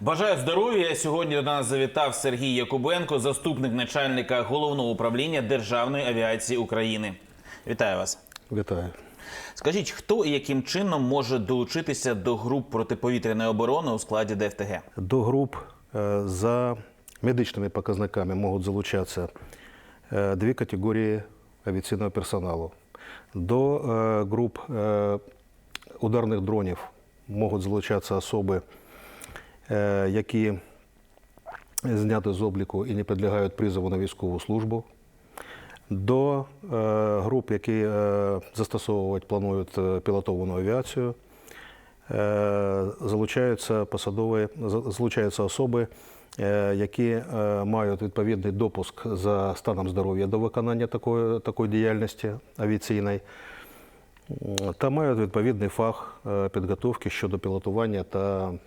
Бажаю здоров'я. Сьогодні до нас завітав Сергій Якубенко, заступник начальника головного управління Державної авіації України. Вітаю вас. Вітаю. Скажіть, хто і яким чином може долучитися до груп протиповітряної оборони у складі ДФТГ? До груп е, за медичними показниками можуть залучатися е, дві категорії авіаційного персоналу. До е, груп ударних дронів можуть залучатися особи, які зняті з обліку і не підлягають призову на військову службу. До е, груп, які е, застосовувати планують е, пілотовану авіацію, е, залучаються посадові, залучаються особи, е, які е, мають відповідний допуск за станом здоров'я до виконання такої, такої діяльності авіаційної та мають відповідний фах е, підготовки щодо пілотування та е,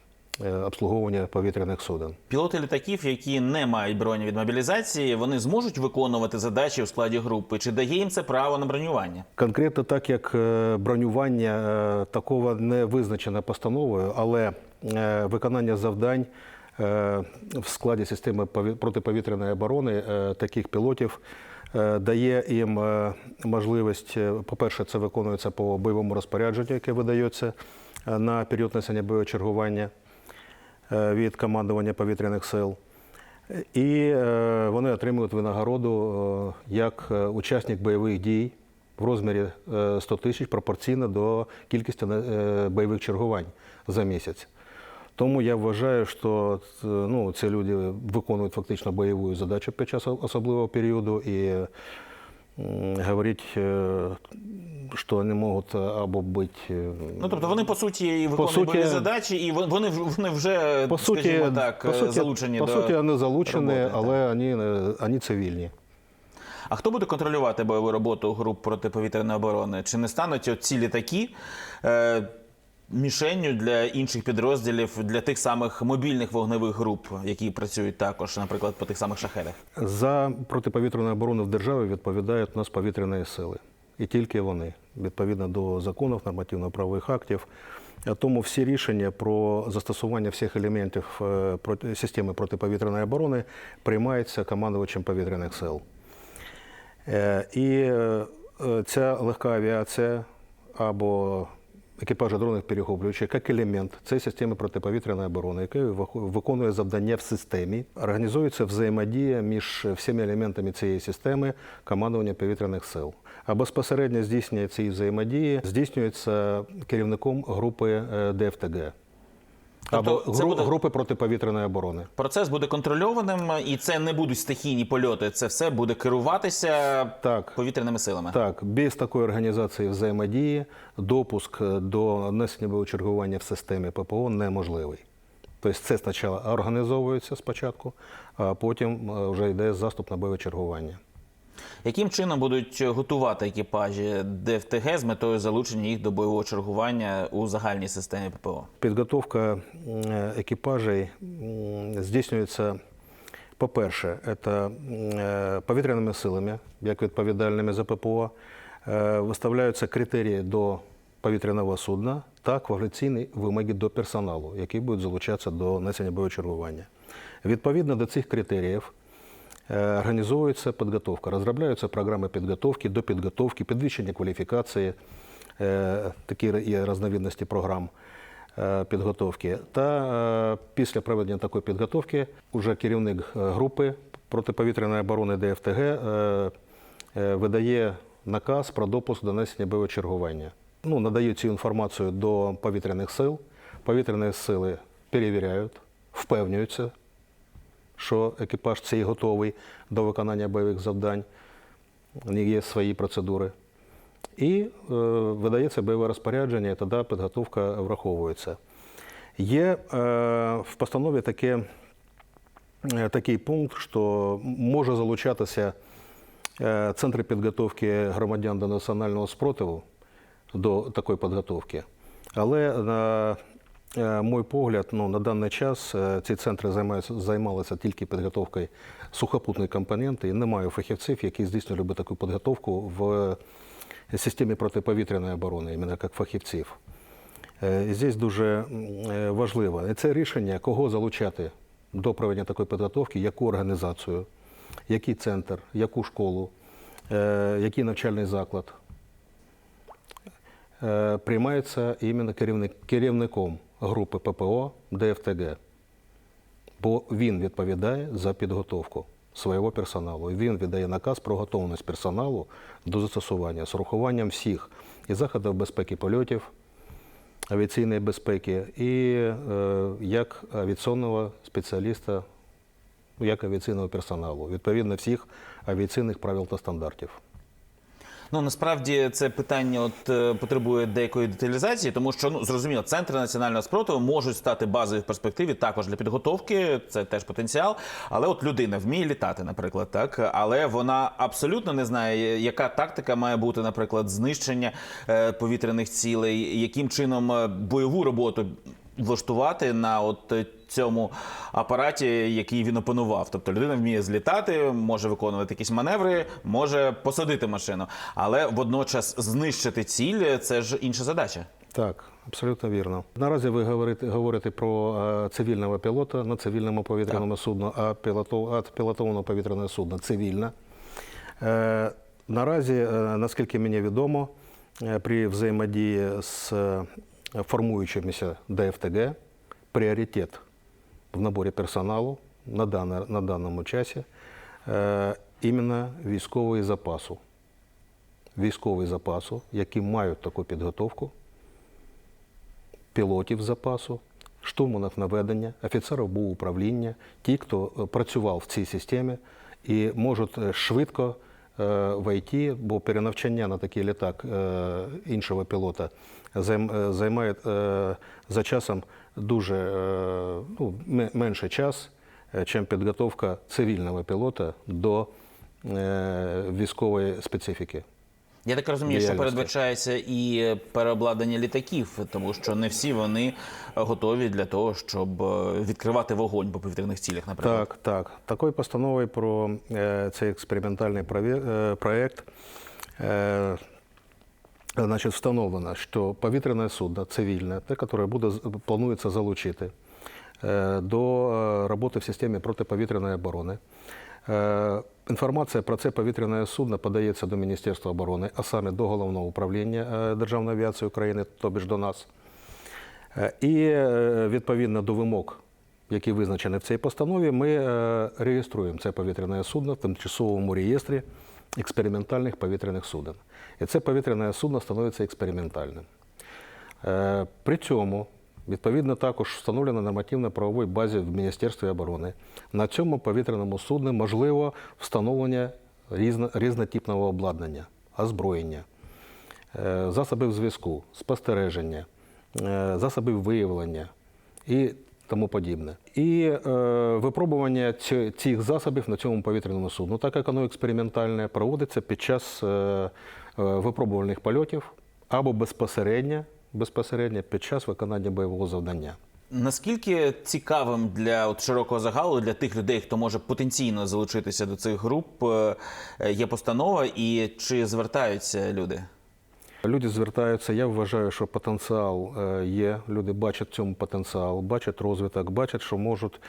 обслуговування повітряних суден. Пілоти літаків, які не мають броні від мобілізації, вони зможуть виконувати задачі у складі групи. Чи дає їм це право на бронювання? Конкретно так як е, бронювання е, такого не визначено постановою, але е, виконання завдань е, в складі системи пові- протиповітряної оборони е, таких пілотів е, дає їм е, можливість, е, по-перше, це виконується по бойовому розпорядженню, яке видається е, на період несення бойового чергування е, від командування повітряних сил. І е, вони отримують винагороду е, як е, учасник бойових дій в розмірі е, 100 тисяч пропорційно до кількості е, бойових чергувань за місяць. Тому я вважаю, що е, ну, ці люди виконують фактично бойову задачу під час особливого періоду і м, говорити, е, що вони можуть або бути е, Ну тобто вони по суті і виконують суті- бойові задачі, і вони вони вже по суті, скажімо так по суті, залучені по до суті, вони залучені, роботи, але вони, вони цивільні. А хто буде контролювати бойову роботу груп протиповітряної оборони? Чи не стануть ці літаки е, мішенню для інших підрозділів, для тих самих мобільних вогневих груп, які працюють також, наприклад, по тих самих шахедах? За протиповітряну оборону в державі відповідають у нас повітряні сили. І тільки вони, відповідно до законів, нормативно-правових актів. Тому всі рішення про застосування всіх елементів е, системи протиповітряної оборони приймаються командувачем повітряних сил. Е, І е, ця легка авіація або екіпажі дронних перехоплюючих як елемент цієї системи протиповітряної оборони, вихо- виконує завдання в системі, організується взаємодія між всіма елементами цієї системи командування повітряних сил. А безпосередньо здійснення цієї взаємодії здійснюється керівником групи е, Або Тобто це гру- буде- групи протиповітряної оборони. Процес буде контрольованим, і це не будуть стихійні польоти. Це все буде керуватися Так. повітряними силами. Так, без такої організації взаємодії допуск до несення бойового чергування в системі ППО неможливий. Тобто це спочатку організовується спочатку, а потім е, вже йде заступ на бойове чергування. Яким чином будуть готувати екіпажі ДФТГ з метою залучення їх до бойового чергування у загальній системі ППО? Підготовка екіпажей здійснюється, по-перше, це е, повітряними силами, як відповідальними за ППО. Е, Виставляються критерії до повітряного судна та кваліфікаційні вимоги до персоналу, який буде залучатися до несення бойового чергування. Відповідно до цих критеріїв е, організовується підготовка, розробляються програми підготовки до підготовки, підвищення кваліфікації, е, такі є різновидності програм підготовки. Та після проведення такої підготовки вже керівник групи протиповітряної оборони ДФТГ видає наказ про допуск до несення бойового чергування. Ну, надає цю інформацію до повітряних сил. Повітряні сили перевіряють, впевнюються, що екіпаж цей готовий до виконання бойових завдань. Є свої процедури. І е, видається бойове розпорядження, і тоді підготовка враховується. Є е, в постанові таке, е, такий пункт, що може залучатися е, центри підготовки громадян до національного спротиву до такої підготовки. Але на е, мой погляд, ну, на даний час е, ці центри займаються, займалися тільки підготовкою сухопутної компоненти, і немає фахівців, які здійснювали би таку підготовку в системі протиповітряної оборони, іменно як фахівців. Е, здесь дуже е, важливо. Це рішення, кого залучати до проведення такої підготовки, яку організацію, який центр, яку школу, е, який навчальний заклад. Е, Приймається іменно керівник, керівником групи ППО ДФТГ, бо він відповідає за підготовку свого персоналу. Він віддає наказ про готовність персоналу до застосування з урахуванням всіх і заходів безпеки польотів, авіаційної безпеки, і е, як авіаційного спеціаліста, як авіаційного персоналу, відповідно всіх авіаційних правил та стандартів. Ну насправді це питання от е, потребує деякої деталізації, тому що ну зрозуміло, центри національного спротиву можуть стати базою в перспективі також для підготовки. Це теж потенціал. Але от людина вміє літати, наприклад, так але вона абсолютно не знає, яка тактика має бути, наприклад, знищення е, повітряних цілей, яким чином е, бойову роботу влаштувати на от е, цьому апараті, який він опанував. Тобто людина вміє злітати, може виконувати якісь маневри, може посадити машину, але водночас знищити ціль це ж інша задача. Так, абсолютно вірно. Наразі ви говорите, говорите про е, цивільного пілота на цивільному повітряному судну, а пілотов, пілотованого повітряного судна цивільне. Е, наразі, наскільки мені відомо, при взаємодії з формуючимися ДФТГ пріоритет в наборі персоналу на, дане, на даному часі е, іменно військовий запасу. Військовий запасу, які мають таку підготовку, пілотів запасу, штурманів наведення, офіцерів БУ управління, ті, хто е, працював в цій системі і можуть е, швидко е, ІТ, бо перенавчання на такий літак е, іншого пілота е, займає за часом дуже ну, менше час, ніж підготовка цивільного пілота до військової специфіки. Я так розумію, що передбачається і переобладнання літаків, тому що не всі вони готові для того, щоб е, відкривати вогонь по повітряних цілях, наприклад. Так, так. Такою постановою про е, цей експериментальний е, проєкт значить, встановлено, що повітряне судно цивільне, те, яке буде, планується залучити до роботи в системі протиповітряної оборони. Інформація про це повітряне судно подається до Міністерства оборони, а саме до Головного управління е, Державної авіації України, тобі ж до нас. Е, І е, відповідно до вимог, які визначені в цій постанові, ми реєструємо це повітряне судно в тимчасовому реєстрі експериментальних повітряних суден. І це повітряне судно становиться експериментальним. При цьому, відповідно, також встановлено нормативно-правовій базі в Міністерстві оборони. На цьому повітряному судні можливо встановлення різно, різнотипного обладнання, озброєння, е, засобів зв'язку, спостереження, е, засобів виявлення і тому подібне. І е, випробування цих засобів на цьому повітряному судну, так як воно експериментальне, проводиться під час е, е, випробувальних польотів або безпосередньо, безпосередньо під час виконання бойового завдання. Наскільки цікавим для от широкого загалу, для тих людей, хто може потенційно залучитися до цих груп, е, є постанова, і чи звертаються люди? Люди звертаються. Я вважаю, що потенціал е, є. Люди бачать цьому потенціал, бачать розвиток, бачать, що можуть е,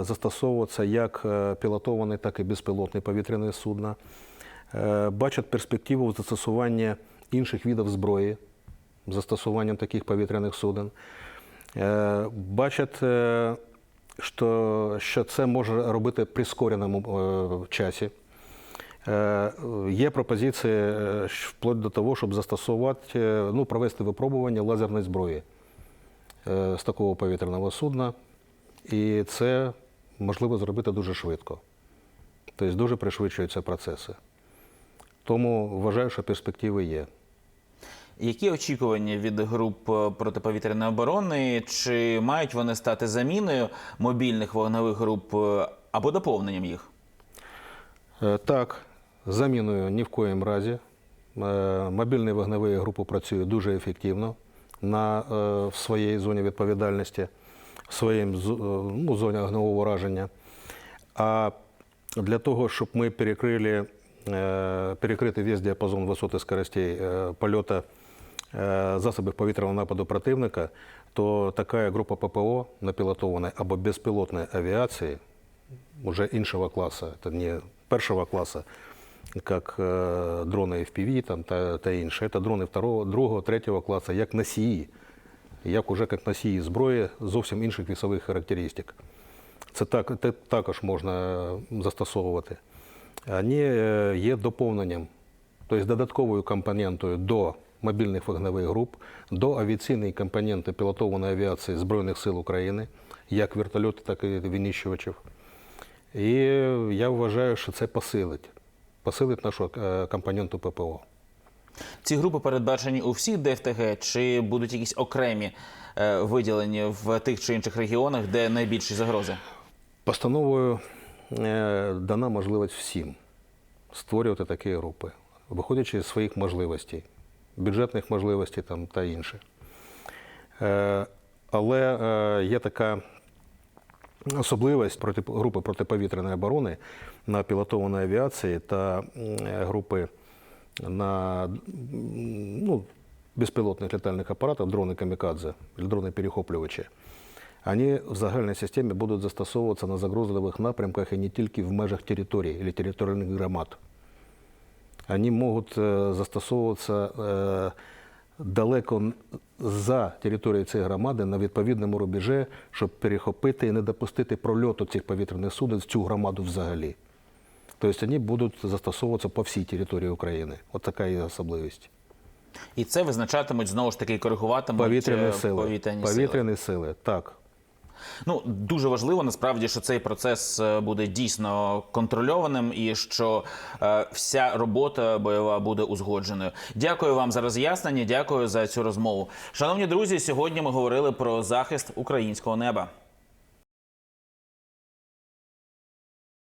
застосовуватися як е, пілотовані, так і безпілотні повітряні судна. Е, Бачать перспективу в застосуванні інших видів зброї застосуванням таких повітряних суден. Е, Бачать, е, що, що це може робити прискореному е, часі. Є пропозиції вплоть до того, щоб застосувати, ну, провести випробування лазерної зброї з такого повітряного судна. І це можливо зробити дуже швидко. Тобто дуже пришвидшуються процеси. Тому вважаю, що перспективи є. Які очікування від груп е, протиповітряної оборони? Чи мають вони стати заміною мобільних вогневих груп е, або доповненням їх? Е, Так, заміною ні в коїм разі. Мобільні вогневі групи працюють дуже ефективно на, в своїй зоні відповідальності, в своїй ну, зоні огневого ураження. А для того, щоб ми перекрили, перекрити весь діапазон висоти скоростей польоту засобів повітряного нападу противника, то така група ППО напілотованої або безпілотної авіації уже іншого класу, це не першого класу, як е, дрони FPV там, та, та інше. Це дрони второго, другого, третього класу, як носії, як уже як носії зброї зовсім інших вісових характеристик. Це так, це також можна застосовувати. Вони е, є доповненням, тобто додатковою компонентою до мобільних вогневих груп, до авіаційної компоненти пілотованої авіації Збройних сил України, як вертольоти, так і винищувачів. І я вважаю, що це посилить. Посилить нашу е, компоненту ППО. Ці групи передбачені у всіх ДФТГ, чи будуть якісь окремі е, виділені в тих чи інших регіонах, де найбільші загрози? Постановою е, дана можливість всім створювати такі групи, виходячи з своїх можливостей, бюджетних можливостей там, та інше. Е, Але е, є така особливість проти, групи протиповітряної оборони на пілотованій авіації та групи на ну, безпілотних літальних апаратах, дрони камікадзе, дрони перехоплювачі. Они в загальній системі будуть застосовуватися на загрозливих напрямках і не тільки в межах територій або територіальних громад. Они можуть е, застосовуватися е, далеко за територією цієї громади на відповідному рубежі, щоб перехопити і не допустити прольоту цих повітряних суден в цю громаду взагалі. Тобто вони будуть застосовуватися по всій території України. От така є особливість. І це визначатимуть знову ж таки коригуватимуть Повітряні е, сили. повітряні сили. Повітряні сили, так. Ну дуже важливо насправді, що цей процес е, буде дійсно контрольованим і що е, вся робота бойова буде узгодженою. Дякую вам за роз'яснення. Дякую за цю розмову. Шановні друзі, сьогодні ми говорили про захист українського неба.